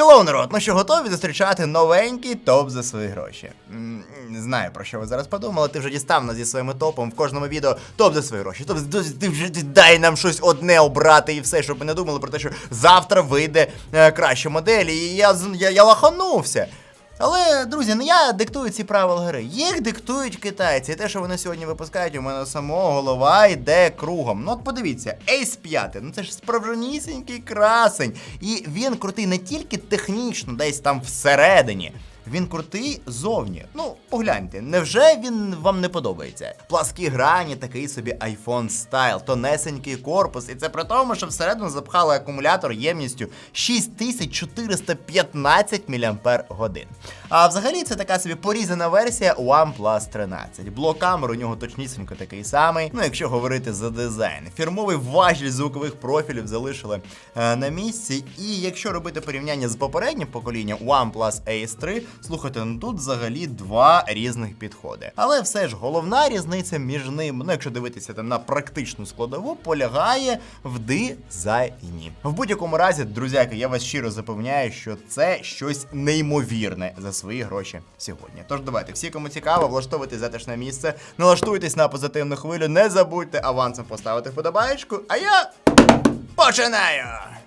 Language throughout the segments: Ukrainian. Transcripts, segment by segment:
Хеллоу, народ, ну що готові зустрічати новенький топ за свої гроші? Не знаю про що ви зараз подумали. Ти вже дістав нас зі своїм топом в кожному відео топ за свої гроші. Топ ти вже дай нам щось одне обрати і все, щоб ми не думали про те, що завтра вийде е, краща модель. І я, я, я лаханувся. Але, друзі, не я диктую ці правила гри. Їх диктують китайці. І те, що вони сьогодні випускають, у мене самого голова йде кругом. Ну от подивіться, Ace 5, ну це ж справжнісінький красень. І він крутий не тільки технічно, десь там всередині. Він крутий зовні. Ну, погляньте, невже він вам не подобається? Пласкі грані, такий собі iPhone стайл, тонесенький корпус, і це при тому, що всередину запхали акумулятор ємністю 6415 мАч. А взагалі це така собі порізана версія OnePlus 13. Блок камер у нього точнісінько такий самий. Ну, якщо говорити за дизайн, фірмовий важіль звукових профілів залишили е, на місці. І якщо робити порівняння з попереднім поколінням OnePlus Ace 3, слухайте, ну тут взагалі два різних підходи. Але все ж головна різниця між ними, ну якщо дивитися там на практичну складову, полягає в дизайні. В будь-якому разі, друзяки, я вас щиро запевняю, що це щось неймовірне за свої гроші сьогодні. Тож давайте, всі, кому цікаво, влаштовуйте затишне місце, налаштуйтесь на позитивну хвилю, не забудьте авансом поставити вподобаєчку, а я починаю!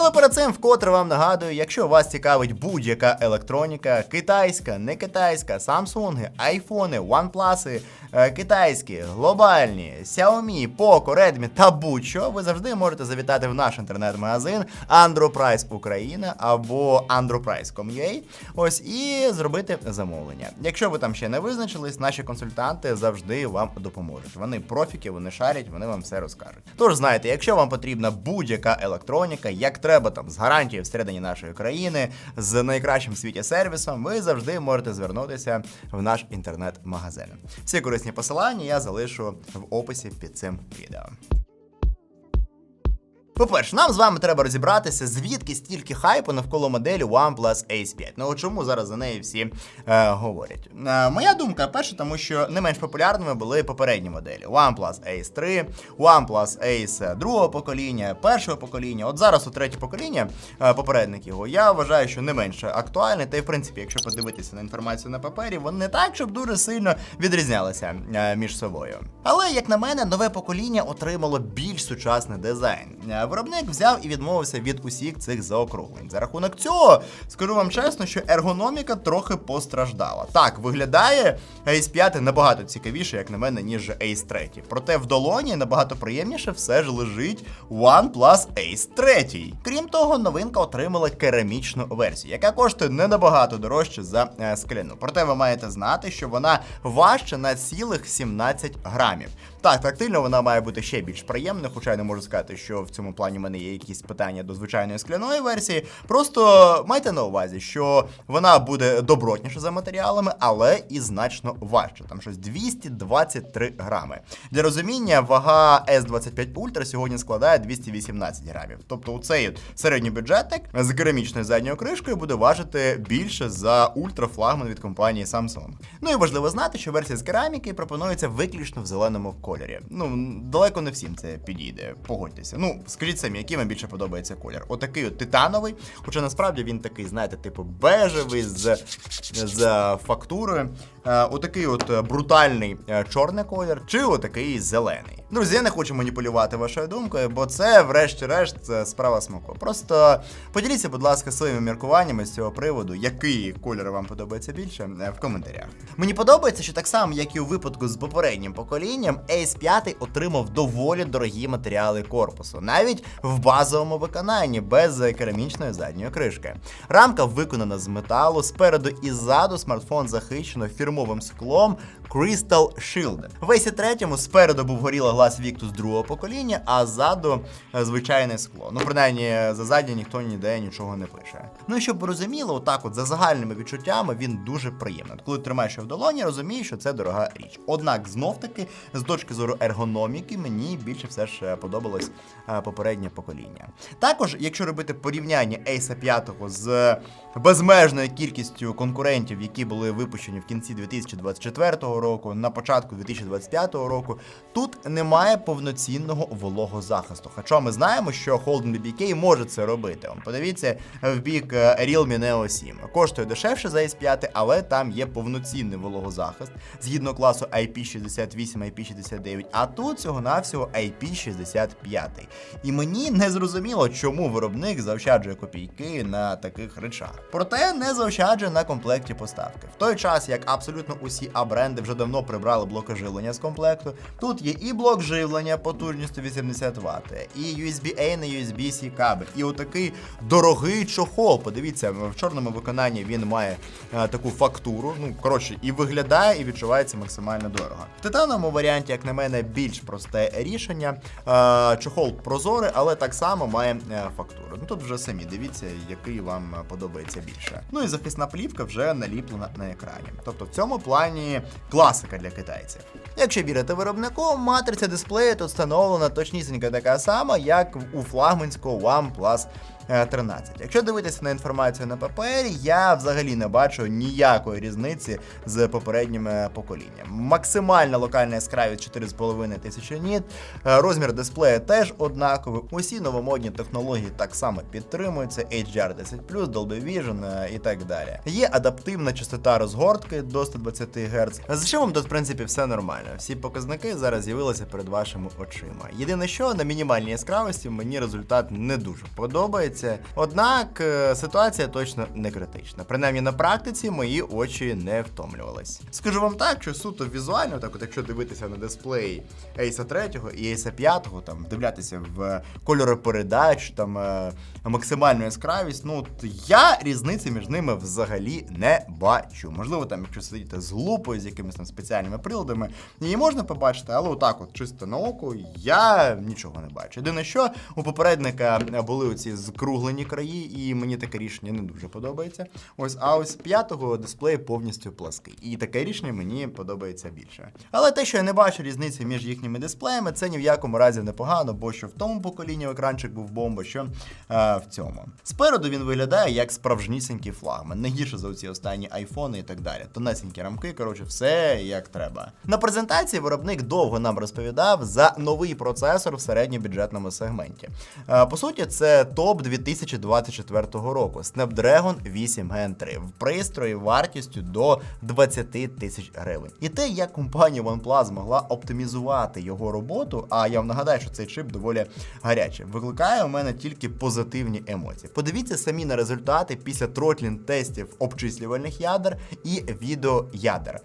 Але перед цим вкотре вам нагадую, якщо вас цікавить будь-яка електроніка, китайська, не китайська, Samsung, айфони, OnePlus, е, китайські, глобальні, Xiaomi, Poco, Redmi та будь-що, ви завжди можете завітати в наш інтернет-магазин Androprice Україна або androprice.com.ua ось і зробити замовлення. Якщо ви там ще не визначились, наші консультанти завжди вам допоможуть. Вони профіки, вони шарять, вони вам все розкажуть. Тож знаєте, якщо вам потрібна будь-яка електроніка, як треба там з гарантією всередині нашої країни, з найкращим в світі сервісом, ви завжди можете звернутися в наш інтернет-магазин. Всі корисні посилання я залишу в описі під цим відео. По-перше, нам з вами треба розібратися, звідки стільки хайпу навколо моделі OnePlus Ace 5. Ну чому зараз за неї всі е, говорять? Е, моя думка, перше, тому що не менш популярними були попередні моделі: OnePlus Ace 3, OnePlus Ace другого покоління, першого покоління. От зараз у третє покоління е, попередник його. Я вважаю, що не менш актуальний. Та й в принципі, якщо подивитися на інформацію на папері, вони не так, щоб дуже сильно відрізнялися е, між собою. Але як на мене, нове покоління отримало більш сучасний дизайн. Виробник взяв і відмовився від усіх цих заокруглень. За рахунок цього, скажу вам чесно, що ергономіка трохи постраждала. Так, виглядає Ace 5 набагато цікавіше, як на мене, ніж Ace 3. Проте в долоні набагато приємніше все ж лежить OnePlus Ace 3. Крім того, новинка отримала керамічну версію, яка коштує не набагато дорожче за е, скляну. Проте ви маєте знати, що вона важча на цілих 17 грамів. Так, тактильно вона має бути ще більш приємною, хоча я не можу сказати, що в цьому плані в мене є якісь питання до звичайної скляної версії. Просто майте на увазі, що вона буде добротніша за матеріалами, але і значно важча. Там щось 223 грами. Для розуміння, вага S25 Ultra сьогодні складає 218 грамів. Тобто у цей от середньобюджетник з керамічною задньою кришкою буде важити більше за ультрафлагман від компанії Samsung. Ну і важливо знати, що версія з кераміки пропонується виключно в зеленому кольорі. Ну, далеко не всім це підійде, погодьтеся. Ну, скажіть самі, який вам більше подобається колір? Отакий от титановий, хоча насправді він такий, знаєте, типу бежевий з, з фактурою. Е, отакий от е, брутальний е, чорний колір, чи отакий зелений. Друзі, я не хочу маніпулювати вашою думкою, бо це, врешті-решт, справа смаку. Просто поділіться, будь ласка, своїми міркуваннями з цього приводу, який кольор вам подобається більше, е, в коментарях. Мені подобається, що так само, як і у випадку з попереднім поколінням, Ace 5 отримав доволі дорогі матеріали корпусу, навіть в базовому виконанні без керамічної задньої кришки. Рамка виконана з металу, спереду і ззаду смартфон захищено фірмовим склом Crystal Shield. В Ace 3 спереду був горіла глаз Victus другого покоління, а ззаду е, звичайне скло. Ну, принаймні, за заднє ніхто ніде нічого не пише. Ну і щоб ви розуміли, отак, от за загальними відчуттями, він дуже приємний. Коли тримаєш в долоні, розумієш, що це дорога річ. Однак, знов таки, з точки зору ергономіки, мені більше все ж е, подобалось е, попереднє покоління. Також, якщо робити порівняння Ace 5 з безмежною кількістю конкурентів, які були випущені в кінці 2024 року, на початку 2025 року, тут немає повноцінного вологозахисту. Хоча ми знаємо, що Holden BBK може це робити. Подивіться в бік е, Realme Neo 7. Коштує дешевше за S5, але там є повноцінний вологозахист згідно класу IP68, IP69, а тут всього-навсього IP65. І мені не зрозуміло, чому виробник заощаджує копійки на таких речах. Проте не заощаджує на комплекті поставки. В той час, як абсолютно усі А-бренди вже давно прибрали блоки живлення з комплекту, тут є і блок живлення потужністю 80 Вт, і USB-A на USB-C кабель, і отакий дорогий чохол. Подивіться, в чорному виконанні він має е, таку фактуру. Ну коротше, і виглядає, і відчувається максимально дорого. В титановому варіанті, як на мене, більш просте рішення. Е, чохол прозорий, але так само має е, фактуру. Ну тут вже самі дивіться, який вам подобається більше. Ну і захисна плівка вже наліплена на екрані. Тобто в цьому плані класика для китайців. Якщо вірити виробнику, матриця дисплею тут встановлена точнісінько така сама, як у флагманського OnePlus 13. Якщо дивитися на інформацію на папері, я взагалі не бачу ніякої різниці з попередніми поколіннями. Максимальна локальна яскравість 4,5 тисячі ніт, е, розмір дисплея теж однаковий. Усі новомодні технології так само підтримуються, HDR10+, Dolby Vision е, і так далі. Є адаптивна частота розгортки до 120 Гц. З чим тут, в принципі, все нормально. Всі показники зараз з'явилися перед вашими очима. Єдине, що на мінімальній яскравості мені результат не дуже подобається. Однак е, ситуація точно не критична. Принаймні на практиці мої очі не втомлювались. Скажу вам так, що суто візуально, так от якщо дивитися на дисплей Ace 3 і Ace 5, там вдивлятися в кольоропередач, там е, максимальну яскравість, ну от я різниці між ними взагалі не бачу. Можливо, там, якщо сидіти з лупою, з якимись там спеціальними приладами, її можна побачити, але отак, от чисто на око, я нічого не бачу. Єдине, що у попередника були оці скруглені краї, і мені таке рішення не дуже подобається. Ось, а ось п'ятого дисплей повністю плаский. І таке рішення мені подобається більше. Але те, що я не бачу різниці між їхніми дисплеями, це ні в якому разі не погано, бо що в тому поколінні екранчик був бомба, що е, в цьому. Спереду він виглядає як справжнісінький флагман, не гірше за оці останні айфони і так далі. Тонесенькі рамки, коротше, все як треба. На презентації виробник довго нам розповідав за новий процесор в середньобюджетному сегменті. Е, По суті, це топ 2024 року Snapdragon 8 Gen 3 в пристрої вартістю до 20 тисяч гривень. І те, як компанія OnePlus змогла оптимізувати його роботу, а я вам нагадаю, що цей чип доволі гарячий, викликає у мене тільки позитивні емоції. Подивіться самі на результати після тротлін тестів обчислювальних ядер і відеоядер.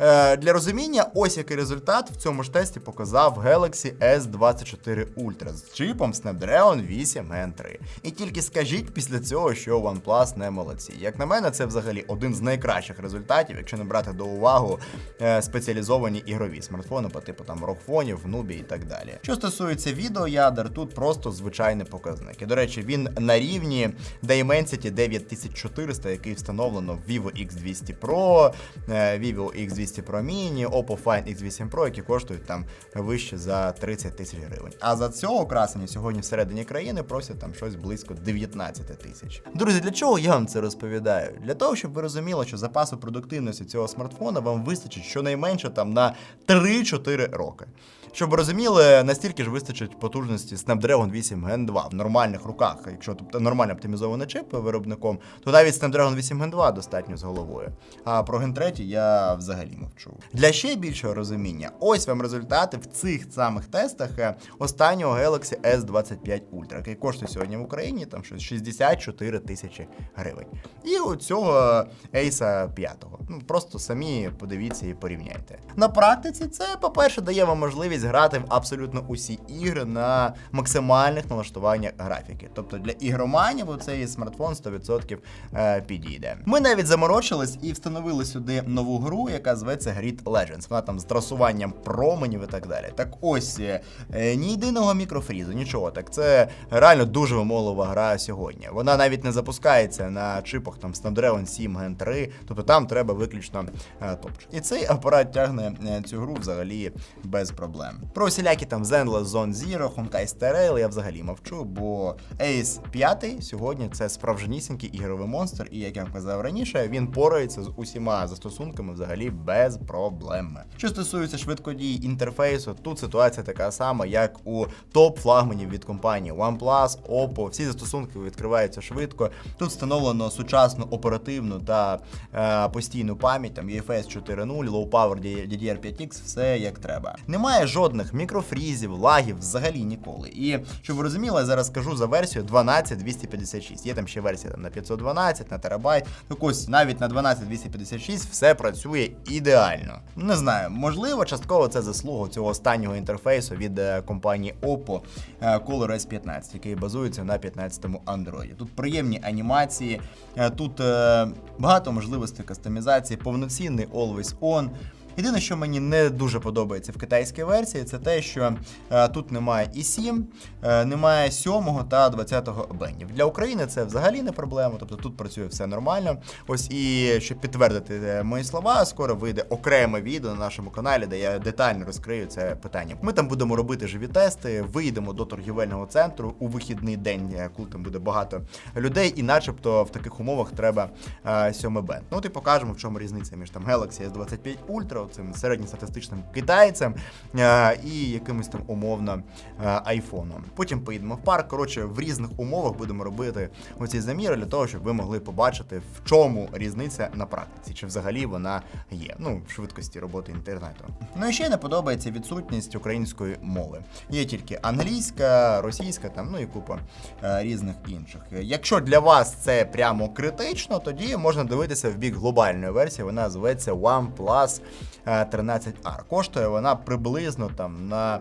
Е, для розуміння, ось який результат в цьому ж тесті показав Galaxy S24 Ultra з чипом Snapdragon 8 Gen 3. І тільки скажіть після цього, що OnePlus не молодці. Як на мене, це взагалі один з найкращих результатів, якщо не брати до уваги е, спеціалізовані ігрові смартфони по типу там рокфонів, Nubі і так далі. Що стосується відеоядер, тут просто звичайний показник. До речі, він на рівні Dimensity 9400, який встановлено в Vivo X200 Pro, е, Vivo X200 Pro Mini, Oppo Find X8 Pro, які коштують там вище за 30 тисяч гривень. А за цього красення сьогодні всередині країни просять там щось близько 19 тисяч. Друзі, для чого я вам це розповідаю? Для того, щоб ви розуміли, що запасу продуктивності цього смартфона вам вистачить щонайменше там на 3-4 роки. Щоб ви розуміли, настільки ж вистачить потужності Snapdragon 8 Gen 2 в нормальних руках. Якщо тобто нормально оптимізований чип виробником, то навіть Snapdragon 8 Gen 2 достатньо з головою. А про Gen 3 я взагалі мовчу. Для ще більшого розуміння, ось вам результати в цих самих тестах е, останнього Galaxy S25 Ultra, який коштує сьогодні в Україні там 64 тисячі гривень. І у цього Ace 5. Ну просто самі подивіться і порівняйте. На практиці це, по-перше, дає вам можливість грати в абсолютно усі ігри на максимальних налаштуваннях графіки. Тобто для ігроманів цей смартфон 100% е, підійде. Ми навіть заморочились і встановили сюди нову гру, яка зветься Grid Legends. Вона там з трасуванням променів і так далі. Так ось е, ні єдиного мікрофрізу, нічого. Так це реально дуже вимогливо топова гра сьогодні. Вона навіть не запускається на чипах там Snapdragon 7 Gen 3, тобто там треба виключно е, топчик. І цей апарат тягне е, цю гру взагалі без проблем. Про всілякі там Zenless Zone Zero, Honkai Star Rail я взагалі мовчу, бо Ace 5 сьогодні це справжнісінький ігровий монстр, і як я казав раніше, він порається з усіма застосунками взагалі без проблем. Що стосується швидкодії інтерфейсу, тут ситуація така сама, як у топ флагманів від компанії OnePlus, Oppo. Всі застосунки відкриваються швидко. Тут встановлено сучасну оперативну та е, постійну пам'ять, там UFS 4.0, Low Power DDR5X, все як треба. Немає жодних мікрофрізів, лагів взагалі ніколи. І щоб ви розуміли, я зараз скажу за версію 12256. Є там ще версія там, на 512, на терабайт. Так ось навіть на 12256 все працює ідеально. Не знаю, можливо, частково це заслуга цього останнього інтерфейсу від е, компанії Oppo е, Color S15, який базується на 15-му Android. Тут приємні анімації, е, тут е, багато можливостей кастомізації, повноцінний Always On. Єдине, що мені не дуже подобається в китайській версії, це те, що е, тут немає і 7, е, немає 7 та 20 бенів. Для України це взагалі не проблема, тобто тут працює все нормально. Ось і щоб підтвердити е, мої слова, скоро вийде окреме відео на нашому каналі, де я детально розкрию це питання. Ми там будемо робити живі тести, виїдемо до торгівельного центру у вихідний день, коли там буде багато людей, і начебто в таких умовах треба е, 7 бенд. Ну, от і покажемо, в чому різниця між там Galaxy S25 Ultra, цим середньостатистичним китайцем е, і якимось там умовно е, айфоном. Потім поїдемо в парк. Коротше, в різних умовах будемо робити оці заміри для того, щоб ви могли побачити, в чому різниця на практиці, чи взагалі вона є. Ну, в швидкості роботи інтернету. Ну і ще не подобається відсутність української мови. Є тільки англійська, російська, там ну і купа е, різних інших. Якщо для вас це прямо критично, тоді можна дивитися в бік глобальної версії. Вона зветься OnePlus 13R. Коштує вона приблизно там на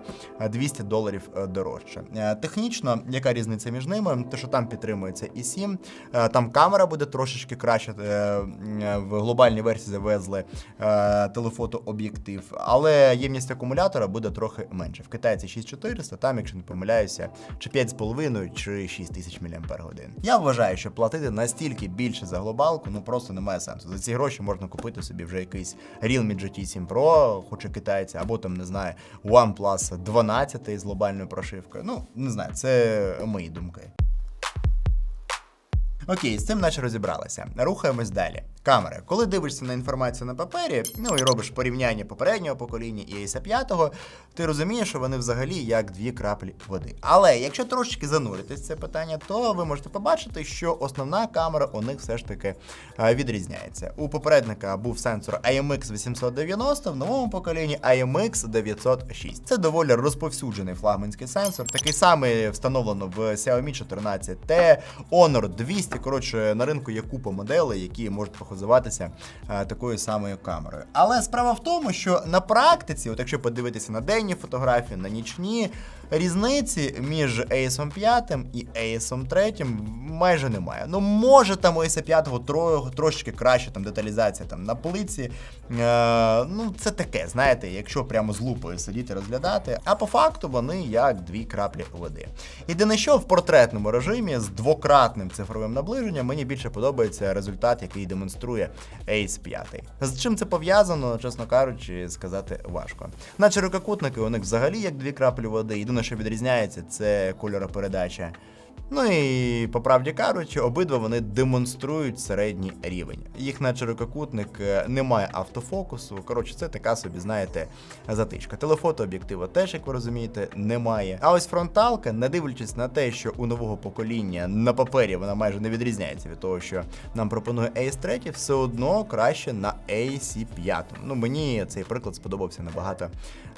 200 доларів е, дорожче. Е, Технічно, яка різниця між ними? Те, що там підтримується і 7, е, там камера буде трошечки краще. е, е, В глобальній версії завезли е, телефотооб'єктив, але ємність акумулятора буде трохи менше. В Китаї це 6400, там, якщо не помиляюся, чи 5,5 чи 6000 мАч. Я вважаю, що платити настільки більше за глобалку, ну просто немає сенсу. За ці гроші можна купити собі вже якийсь Realme GT 7 Pro, хоч і китайці, або там не знаю, OnePlus 12 з глобальною прошивкою. Ну, не знаю, це мої думки. Окей, з цим наче розібралися. Рухаємось далі. Камери. Коли дивишся на інформацію на папері, ну і робиш порівняння попереднього покоління і Ace 5, ти розумієш, що вони взагалі як дві краплі води. Але якщо трошечки зануритись це питання, то ви можете побачити, що основна камера у них все ж таки е, відрізняється. У попередника був сенсор IMX 890, в новому поколінні IMX 906. Це доволі розповсюджений флагманський сенсор. Такий самий встановлено в Xiaomi 14T, Honor 200. Коротше, на ринку є купа моделей, які можуть похозуватися е, такою самою камерою. Але справа в тому, що на практиці, от якщо подивитися на денні фотографії, на нічні, різниці між Ace 5 і Ace 3 майже немає. Ну, може там у Ace 5 тро, трошечки краще там деталізація там на плиці. Е, ну, це таке, знаєте, якщо прямо з лупою сидіти розглядати. А по факту вони як дві краплі води. Єдине, що в портретному режимі з двократним цифровим наближенням мені більше подобається результат, який демонструє Ace 5. З чим це пов'язано, чесно кажучи, сказати важко. Наче рукокутники у них взагалі як дві краплі води. Єдине, що відрізняється, це кольоропередача. Ну і по правді кажучи, обидва вони демонструють середній рівень. Їх на ширококутник е, немає автофокусу. Коротше, це така собі, знаєте, затичка. Телефото об'єктива теж, як ви розумієте, немає. А ось фронталка, не дивлячись на те, що у нового покоління на папері вона майже не відрізняється від того, що нам пропонує Ace 3, все одно краще на Ace 5. Ну мені цей приклад сподобався набагато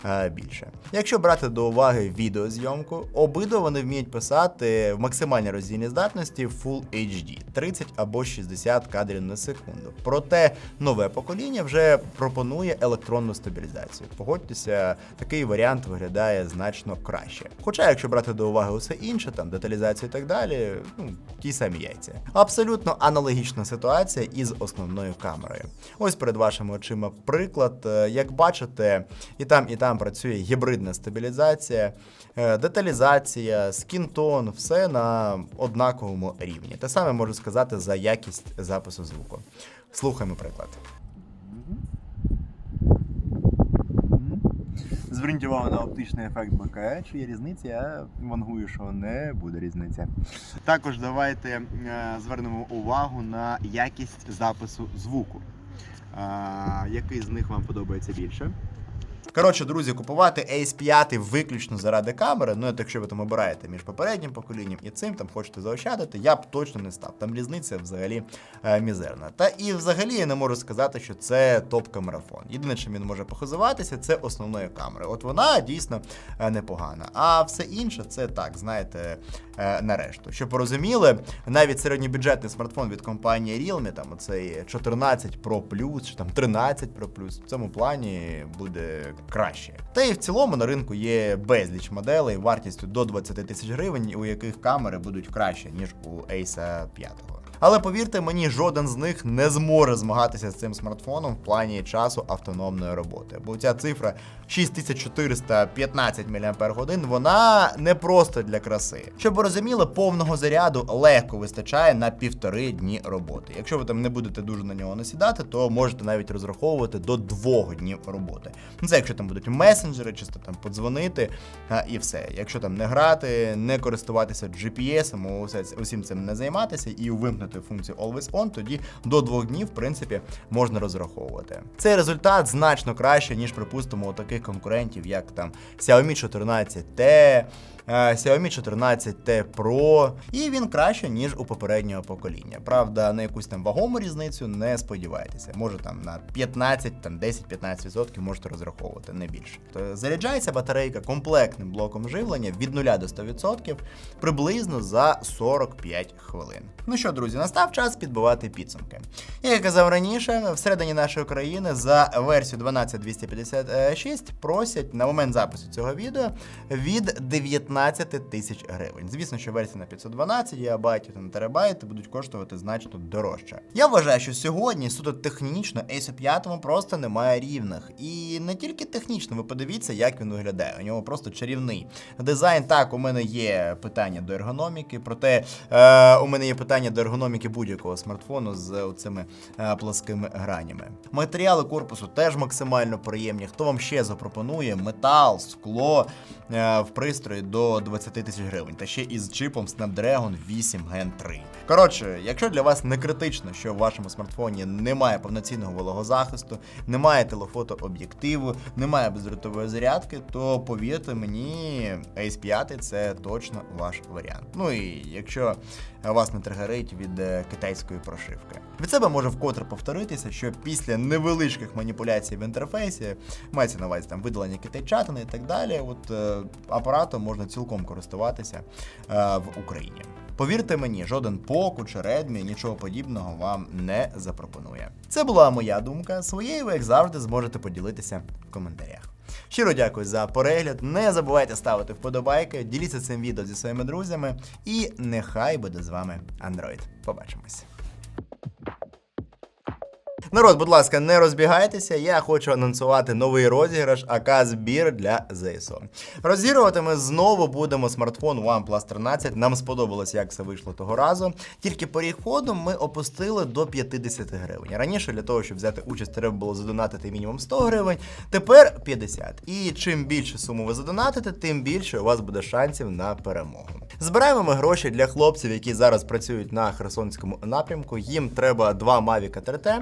е, більше. Якщо брати до уваги відеозйомку, обидва вони вміють писати в максимальній роздільній здатності Full HD 30 або 60 кадрів на секунду. Проте нове покоління вже пропонує електронну стабілізацію. Погодьтеся, такий варіант виглядає значно краще. Хоча, якщо брати до уваги усе інше, там деталізацію і так далі, ну ті самі яйця. Абсолютно аналогічна ситуація із основною камерою. Ось перед вашими очима приклад. Е, Як бачите, і там, і там працює гібридна стабілізація, е, деталізація, скінтон, все на на однаковому рівні. Те саме можу сказати за якість запису звуку. Слухаємо приклад. Зверніть увагу на оптичний ефект БКЕ. Чи є різниця? Я вангую, що не буде різниці. Також давайте е, звернемо увагу на якість запису звуку. Який з них вам подобається більше? Коротше, друзі, купувати Ace 5 виключно заради камери. Ну, от якщо ви там обираєте між попереднім поколінням і цим, там хочете заощадити, я б точно не став. Там різниця взагалі е, мізерна. Та і взагалі я не можу сказати, що це топ-камерафон. Єдине, чим він може похизуватися, це основною камерою. От вона дійсно е, непогана. А все інше це так, знаєте, е, нарешту. Щоб порозуміли, навіть середньобюджетний смартфон від компанії Realme, там оцей 14 Pro Plus, чи там 13 Pro Plus, в цьому плані буде краще. Та і в цілому на ринку є безліч моделей вартістю до 20 тисяч гривень, у яких камери будуть краще, ніж у Acer 5. Але повірте мені, жоден з них не зможе змагатися з цим смартфоном в плані часу автономної роботи. Бо ця цифра 6415 мАч, вона не просто для краси. Щоб ви розуміли, повного заряду легко вистачає на півтори дні роботи. Якщо ви там не будете дуже на нього насідати, то можете навіть розраховувати до двох днів роботи. Ну це якщо там будуть месенджери, чисто там подзвонити і все. Якщо там не грати, не користуватися GPS, усе, усім цим не займатися і увимкнути функцію Always On, тоді до двох днів, в принципі, можна розраховувати. Цей результат значно краще, ніж, припустимо, у таких конкурентів, як там Xiaomi 14T. Е, Xiaomi 14T Pro, і він краще, ніж у попереднього покоління. Правда, на якусь там вагому різницю не сподівайтеся. Може там на 15, там 10-15% можете розраховувати, не більше. То заряджається батарейка комплектним блоком живлення від 0 до 100% приблизно за 45 хвилин. Ну що, друзі, настав час підбивати підсумки. Як я казав раніше, всередині нашої країни за версію 12256 просять на момент запису цього відео від 19 тисяч гривень. Звісно, що версія на 512 ГБ та на терабайти будуть коштувати значно дорожче. Я вважаю, що сьогодні суто технічно Ace 5 просто немає рівних. І не тільки технічно, ви подивіться, як він виглядає. У нього просто чарівний дизайн. Так, у мене є питання до ергономіки, проте е, у мене є питання до ергономіки будь-якого смартфону з цими е, плоскими гранями. Матеріали корпусу теж максимально приємні. Хто вам ще запропонує метал, скло е, в пристрої до 20 тисяч гривень, та ще із чипом Snapdragon 8 Gen 3. Коротше, якщо для вас не критично, що в вашому смартфоні немає повноцінного вологозахисту, немає телефото-об'єктиву, немає бездротової зарядки, то повірте мені, Ace 5 це точно ваш варіант. Ну і якщо вас не тригерить від е, китайської прошивки. Від себе може вкотре повторитися, що після невеличких маніпуляцій в інтерфейсі, мається на увазі там видалення китайчатини і так далі, от е, апаратом можна цілком користуватися е, в Україні. Повірте мені, жоден Poco чи Redmi нічого подібного вам не запропонує. Це була моя думка. Своєю ви, як завжди, зможете поділитися в коментарях. Щиро дякую за перегляд. Не забувайте ставити вподобайки, діліться цим відео зі своїми друзями, і нехай буде з вами Android. Побачимось. Народ, будь ласка, не розбігайтеся. Я хочу анонсувати новий розіграш АК збір для ЗСУ. Розігрувати ми знову будемо смартфон OnePlus 13. Нам сподобалось, як це вийшло того разу. Тільки переходом ми опустили до 50 гривень. Раніше для того, щоб взяти участь, треба було задонатити мінімум 100 гривень. Тепер 50. І чим більше суму ви задонатите, тим більше у вас буде шансів на перемогу. Збираємо ми гроші для хлопців, які зараз працюють на Херсонському напрямку. Їм треба два Mavic 3T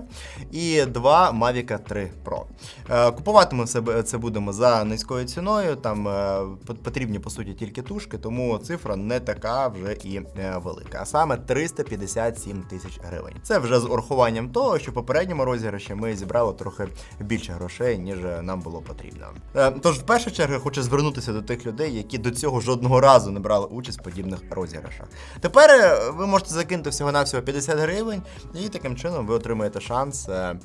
і два Mavic 3 Pro. Е, Купувати ми це будемо за низькою ціною. Там е, потрібні по суті тільки тушки, тому цифра не така вже і е, велика. А саме 357 тисяч гривень. Це вже з урахуванням того, що в попередньому розіграші ми зібрали трохи більше грошей, ніж нам було потрібно. Тож, в першу чергу, хочу звернутися до тих людей, які до цього жодного разу не брали участь в подібних розіграшах. Тепер ви можете закинути всього-навсього 50 гривень, і таким чином ви отримаєте шанс е, е,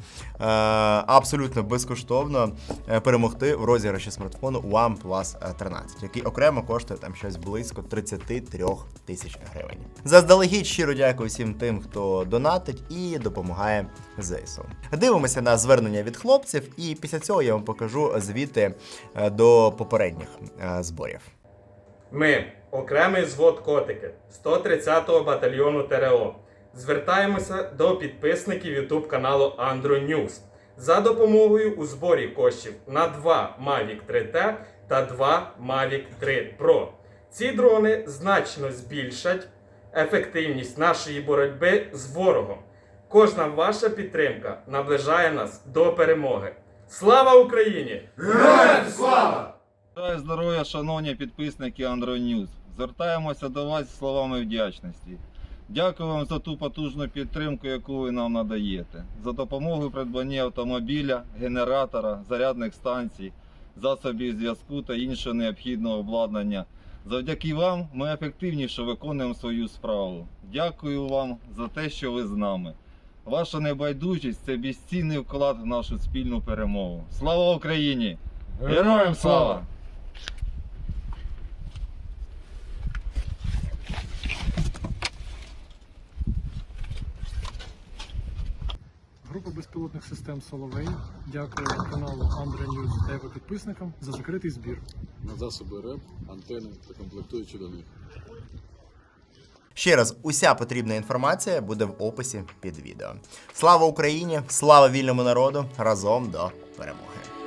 абсолютно безкоштовно е, перемогти в розіграші смартфону OnePlus 13, який окремо коштує там щось близько 33 тисяч гривень. Заздалегідь щиро дякую всім тим, хто донатить і допомагає ЗСУ. Дивимося на звернення від хлопців, і після цього я вам покажу звіти е, до попередніх зборів. Ми, окремий звод котики 130-го батальйону ТРО, звертаємося до підписників YouTube каналу Andro News за допомогою у зборі коштів на 2 Mavic 3T та 2 Mavic 3 Pro. Ці дрони значно збільшать ефективність нашої боротьби з ворогом. Кожна ваша підтримка наближає нас до перемоги. Слава Україні! Бажаю здоров'я, шановні підписники Andro News. Звертаємося до вас з словами вдячності. Дякую вам за ту потужну підтримку, яку ви нам надаєте, за допомогу в придбанні автомобіля, генератора, зарядних станцій, засобів зв'язку та іншого необхідного обладнання. Завдяки вам ми ефективніше виконуємо свою справу. Дякую вам за те, що ви з нами. Ваша небайдужість це безцінний вклад в нашу спільну перемогу. Слава Україні! Героям слава! Група безпілотних систем Соловей дякую каналу Андре Ньюз та його підписникам за закритий збір. на засоби РЕП, антени та комплектуючі до них. Ще раз, уся потрібна інформація буде в описі під відео. Слава Україні! Слава вільному народу! Разом до перемоги!